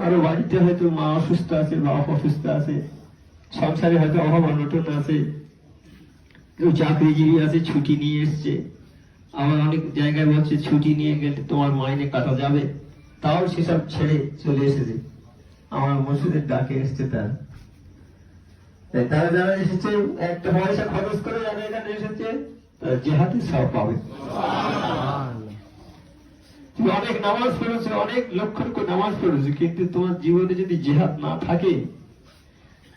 কারও বাড়িতে হয়তো মা অসুস্থ আছে, বাপ অসুস্থ আছে, সংসারে হয়তো অভাব অনটন আছে, কেউ চাকরিজীবী আছে, ছুটি নিয়ে এসছে। আবার অনেক জায়গায় বলছে, ছুটি নিয়ে গেলে তোমার মাইনে কাটা যাবে। তাও সেসব ছেড়ে চলে এসেছে। আমার মসজিদের ডাকে এসছে তারা। তারা যারা এসেছে, একটা পয়সা খরচ করে যারা এখানে এসেছে, তারা জেহাতে সব পাবে। তুমি অনেক নামাজ পড়েছো, অনেক লক্ষ লক্ষ নামাজ পড়েছো, কিন্তু তোমার জীবনে যদি জেহাদ না থাকে,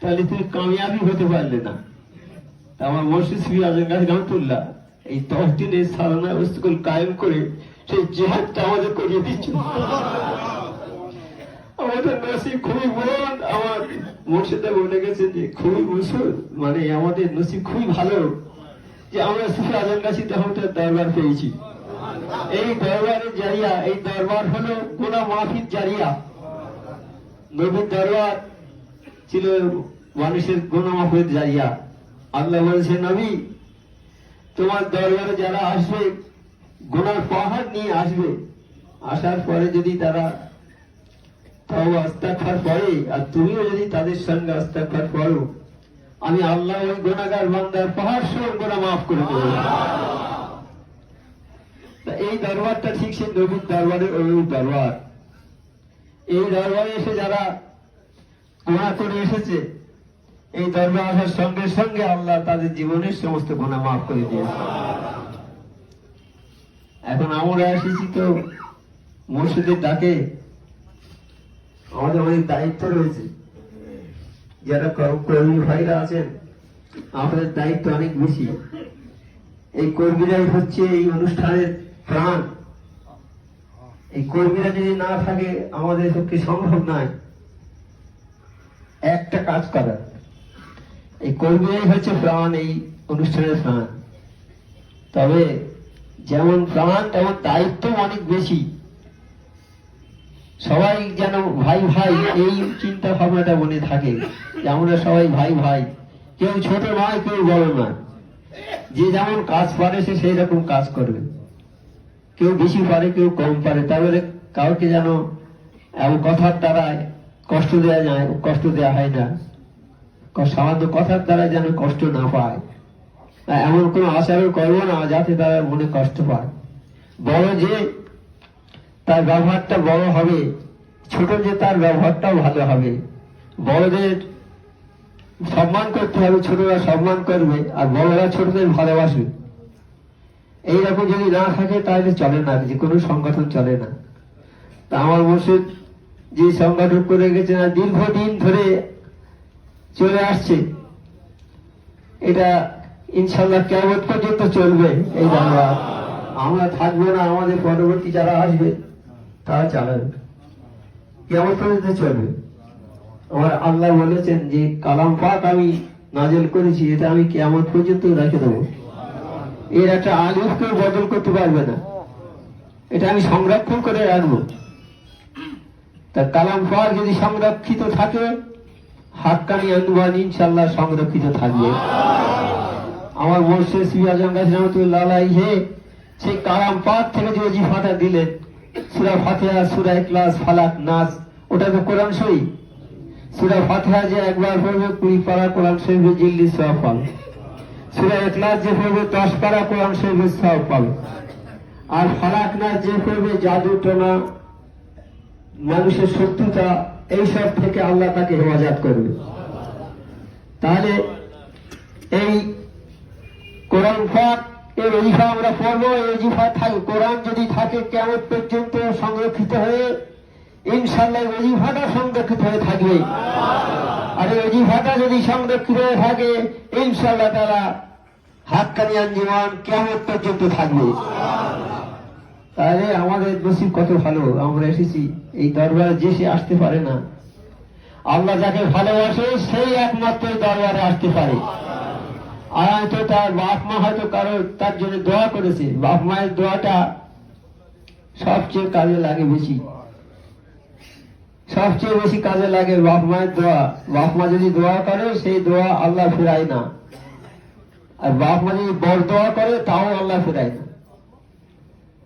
তাহলে তুমি কামিয়াবি হতে পারলে না। আমার মসজিদ শ্রী আজম গাছ এই দশ স্কুল কায়েম করে সেই জেহাদটা আমাদের করিয়ে দিচ্ছ আমাদের নসিব খুবই বড় আমার বলে গেছে যে, খুবই মুসুর মানে আমাদের নসিব খুবই ভালো যে আমরা সুফি আজম গাছি তখন দরবার পেয়েছি। এই দরবারের জারিয়া, এই দরবার হলো কোনা মাফির জারিয়া। নবীর দরবার ছিল মানুষের গোনা মাফের জারিয়া। আল্লাহ বলছে নবী, তোমার দরবারে যারা আসবে, গোনার পাহাড় নিয়ে আসবে। আসার পরে যদি তারা তাও আস্তাক্ষর পড়ে, আর তুমিও যদি তাদের সঙ্গে আস্তাক্ষর করো আমি আল্লাহ ওই গোনাগার বান্দার পাহাড় সব গোনা মাফ করে দেবো। এই দরবারটা ঠিক সেই নবীর দরবারের অনুরূপ দরবার। এই দরবারে এসে যারা গোনা করে এসেছে, এই দরবার আসার সঙ্গে সঙ্গে আল্লাহ তাদের জীবনের সমস্ত গোনা মাফ করে দিয়েছে। এখন আমরা এসেছি তো মসজিদের ডাকে। আমাদের অনেক দায়িত্ব রয়েছে। যারা কর- কর্মী ভাইরা আছেন, আমাদের দায়িত্ব অনেক বেশি। এই কর্মীরাই হচ্ছে এই অনুষ্ঠানের প্রাণ। এই কর্মীরা যদি না থাকে, আমাদের পক্ষে সম্ভব নয়? একটা কাজ করার এই কর্মীরাই হচ্ছে প্রাণ, এই অনুষ্ঠানের প্রাণ। তবে যেমন প্রাণ, তেমন দায়িত্ব অনেক বেশি। সবাই যেন ভাই ভাই, এই চিন্তা ভাবনাটা মনে থাকে যে আমরা সবাই ভাই ভাই। কেউ ছোট নয়, কেউ বড় নয়। যে যেমন কাজ পারে, সে সেই রকম কাজ করবে। কেউ বেশি পারে, কেউ কম পারে। তাহলে কাউকে যেন এমন কথার দ্বারায় কষ্ট দেওয়া যায়, কষ্ট দেওয়া হয় না। সামান্য কথার দ্বারা যেন কষ্ট না পায়। এমন কোনো আচরণ করব না যাতে তারা মনে কষ্ট পায়। বড় যে তার ব্যবহারটা বড় হবে, ছোট যে তার ব্যবহারটাও ভালো হবে। বড়দের সম্মান করতে হবে, ছোটরা সম্মান করবে, আর বড়রা ছোটদের ভালোবাসবে। এইরকম যদি না থাকে, তাহলে চলে না, যে কোনো সংগঠন চলে না। তা আমার মসজিদ যে সংগঠন করে গেছে না, দীর্ঘদিন ধরে চলে আসছে। এটা ইনশাল্লাহ কেমন পর্যন্ত চলবে, এই দাঙ্গা আমরা থাকব না, আমাদের পরবর্তী যারা আসবে, তারা চালাবে। কেমন পর্যন্ত চলবে। আমার আল্লাহ বলেছেন যে, কালাম পাক আমি নাজেল করেছি, এটা আমি কেমন পর্যন্ত রেখে দেবো। এর একটা আলিফ কেউ বদল করতে পারবে না। এটা আমি সংরক্ষণ করে রাখব তা কালাম পাক যদি সংরক্ষিত থাকে, হাক্কানি আন্দোলন ইনশাল্লাহ সংরক্ষিত থাকবে। আমার মর্ষে শ্রী আজম গাছ রহমতুল্লাহ সেই কালাম পাক থেকে যে অজিফাটা দিলেন, সুরা ফাতিহা, সুরা ইখলাস, ফালাক, নাস, ওটা তো কোরআন শরীফ। সুরা ফাতেহা যে একবার পড়বে, কুড়ি পারা কোরআন শরীফে জিল্লি সব পাবে সুরা ইখলাস যে পড়বে দশ পারা কোরআন শরীফে সব পাবে। আর যে পড়বে জাদু টোনা, মানুষের শত্রুতা, এইসব থেকে আল্লাহ তাকে হেফাজত করবে। তাহলে এই কোরআন পাক এর অজিফা আমরা পড়ব, এই অজিফা থাকে, কোরআন যদি থাকে, কেমন পর্যন্ত সংরক্ষিত হয়ে ইনশাল্লাহ অজিফাটা সংরক্ষিত হয়ে থাকবে। আর এই অজিফাটা যদি সংরক্ষিত হয়ে থাকে ইনশাল্লাহ তারা হাক্কানি আঞ্জুমান কেমন পর্যন্ত থাকবে। তাহলে আমাদের নসিব কত ভালো, আমরা এসেছি, এই দরবারে যে সে আসতে পারে না। আল্লাহ যাকে ভালোবাসে, সেই একমাত্র দরবারে আসতে পারে। আর হয়তো তার বাপ মা হয়তো কারও, তার জন্য দোয়া করেছে। বাপ মায়ের দোয়াটা সবচেয়ে কাজে লাগে বেশি। সবচেয়ে বেশি কাজে লাগে বাপ মায়ের দোয়া। বাপ মা যদি দোয়া করে, সেই দোয়া আল্লাহ ফেরায় না। আর বাপ মা যদি বড় দোয়া করে, তাও আল্লাহ ফেরায় না।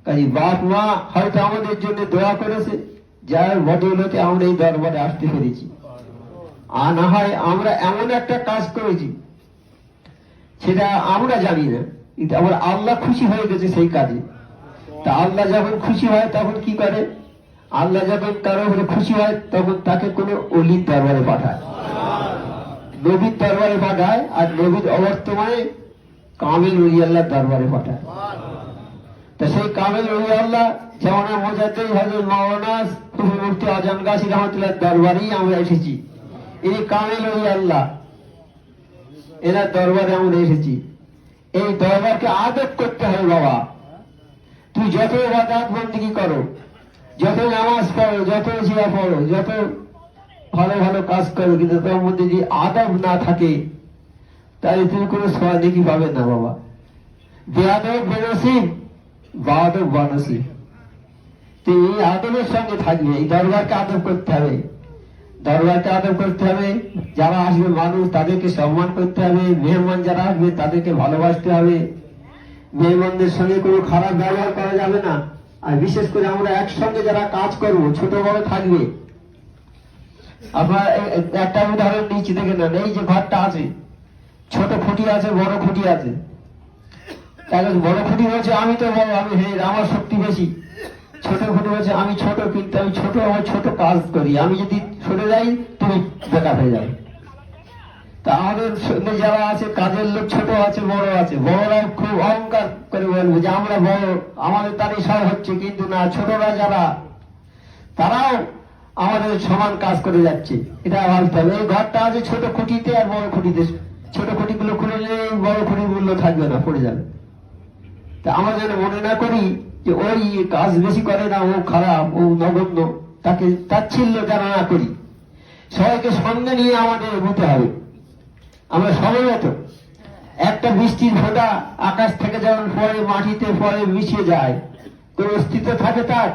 কাজে বাপ মা হয়তো আমাদের জন্য দোয়া করেছে, যার বদৌলতে আমরা এই দরবারে আসতে পেরেছি। আর না হয় আমরা এমন একটা কাজ করেছি, সেটা আমরা জানি না, কিন্তু আমার আল্লাহ খুশি হয়ে গেছে সেই কাজে। তা আল্লাহ যখন খুশি হয়, তখন কি করে? আল্লাহ যখন কারও উপরে খুশি হয়, তখন তাকে কোনো অলির দরবারে পাঠায়। নবীর দরবারে পাঠায় আর নবীর অবর্তমানে কামিল অলি আল্লাহর দরবারে পাঠায়। তা সেই কামিল অলি আল্লাহ যেমন মজাতেই হজরত মাওলানা মুফতি আজান গাছি রহমতুল্লাহ দরবারেই আমরা এসেছি। এই কামিল অলি আল্লাহ এনার দরবারে আমরা এসেছি। এই দরবারকে আদব করতে হবে বাবা। তুই যত বাদাত বন্দিগি করো যত নামাজ পড়ো, যত জিয়া পড়ো, যত ভালো ভালো কাজ করো, কিন্তু তোর মধ্যে যদি আদব না থাকে, তাহলে তুমি কোনো সহাদিকি পাবে না, বাবা। বেআদব বেনসিব বাদব বানসিব তুই এই আদবের সঙ্গে থাকবে, এই দরবারকে আদব করতে হবে। দরবারকে আদব করতে হবে, যারা আসবে মানুষ, তাদেরকে সম্মান করতে হবে, মেহমান যারা আসবে, তাদেরকে ভালোবাসতে হবে। মেহমানদের সঙ্গে কোনো খারাপ ব্যবহার করা যাবে না। আর বিশেষ করে আমরা একসঙ্গে যারা কাজ করব, ছোট বড় থাকবে। আপনার একটা উদাহরণ নিচ্ছি, দেখে নেন। এই যে ঘরটা আছে, ছোট খুঁটি আছে, বড় খুঁটি আছে। তাহলে বড় খুঁটি বলছে, আমি তো ভাই আমি আমার শক্তি বেশি। ছোট খুঁটি বলছে, আমি ছোট, কিন্তু আমি ছোট, আমার ছোট কাজ করি। আমি যদি সরে যাই, তুমি বেকার হয়ে যাবে। তা আমাদের যারা আছে, কাজের লোক ছোট আছে, বড় আছে। বড়রা খুব অহংকার। করে বলবে যে আমরা বড়, আমাদের তারই সব হচ্ছে, কিন্তু না, ছোটরা যারা, তারাও আমাদের সমান কাজ করে যাচ্ছে। এটা ভাবতে হবে। এই ঘরটা আছে ছোট খুঁটিতে আর বড় খুঁটিতে। ছোট খুঁটিগুলো খুলে নিলে বড় খুঁটিগুলো থাকবে না, পড়ে যাবে। তা আমরা যেন মনে না করি যে ওই কাজ বেশি করে না, ও খারাপ, ও নগণ্য, তাকে তাচ্ছিল্য যেন না করি। সবাইকে সঙ্গে নিয়ে আমাদের এগোতে হবে। আমরা মতো একটা বৃষ্টির ফোঁটা আকাশ থেকে যেমন পরে মাটিতে পরে মিশিয়ে যায়, কোন অস্তিত্ব থাকে তার?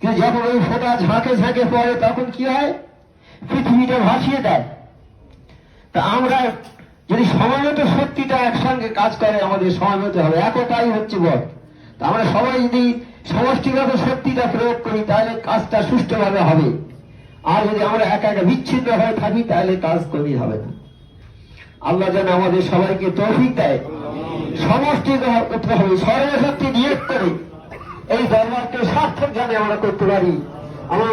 কিন্তু যখন ওই ফোঁটা ঝাঁকে ঝাঁকে পড়ে, তখন কি হয়? পৃথিবীটা ভাসিয়ে দেয়। তা আমরা যদি সময় শক্তিটা একসঙ্গে কাজ করে, আমাদের সময় মতো হবে। একতাই হচ্ছে বল। তা আমরা সবাই যদি সমষ্টিগত শক্তিটা প্রয়োগ করি, তাহলে কাজটা সুষ্ঠুভাবে হবে। আর যদি আমরা একা একা বিচ্ছিন্ন হয়ে থাকি, তাহলে কাজ কমই হবে না। আল্লাহ যেন আমাদের সবাইকে তৌফিক দেয়। সমষ্টি করতে হবে, সর্বশক্তি নিয়োগ করে। এই দরবারকে সার্থক জানে আমরা করতে পারি। আমার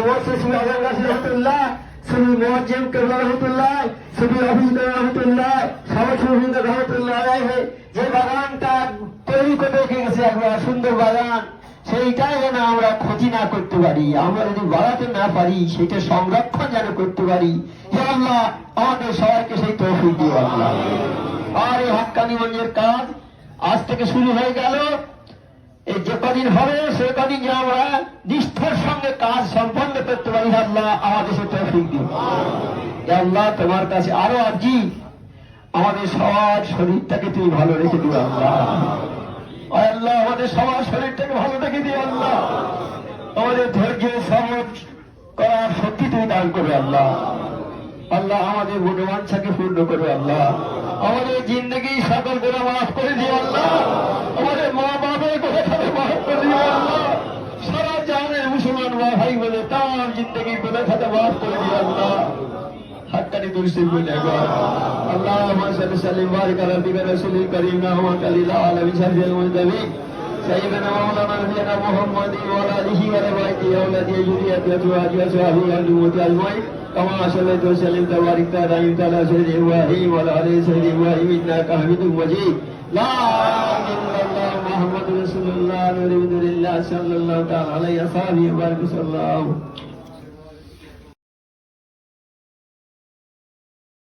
যে বাগানটা তৈরি করে রেখে গেছে একবার, সুন্দর বাগান। সেইটাই যেন আমরা ক্ষতি না করতে পারি। আমরা যদি বাড়াতে না পারি, সেটা সংরক্ষণ যেন করতে পারি। হে আল্লাহ, আমাদের সবাইকে সেই তৌফিক দিও আল্লাহ। আর এই হাক্কানি মঞ্জের কাজ আজ থেকে শুরু হয়ে গেল। এই যে কদিন হবে, সে কদিন যে আমরা নিষ্ঠার সঙ্গে কাজ সম্পন্ন করতে পারি আল্লাহ, আমাদের সে তৌফিক দিও। আল্লাহ, তোমার কাছে আরও আর্জি। আমাদের সবার শরীরটাকে তুমি ভালো রেখে দিও আল্লাহ আয় আল্লাহ আমাদের সবার শরীরটাকে ভালো রেখে দিও আল্লাহ আমাদের ধৈর্য সবর করার শক্তি তুমি দান করবে আল্লাহ আল্লাহ আমাদের মনোবাঞ্ছাকে পূর্ণ করবে আল্লাহ আমাদের জিন্দগি সকল গুণা মাফ করে দিও আল্লাহ আমাদের মা বাবার কথা খাবে মাফ করে দিও আল্লাহ সারা জাহানের মুসলমান মা ভাই বলে তাম জিন্দগি গুণা খাতে মাফ করে দিও আল্লাহ حقني ترسل من عباد اللهم صل وسلم وبارك على نبينا رسول الكريم نعمة للعالمين شرف المنتمين سيدنا مولانا نبينا محمد وآله ولوالده وأولاده وذريته أزواجه. وأصحابه والجود أجمعين كما صليت وسلمت وباركت دائمت على سيد إبراهيم وعلى آل سيد إبراهيم. إنك حميد مجيد. لا إلا الله محمد رسول الله. نور الله صلى الله تعالى عليه وصحبه وبارك وسلم.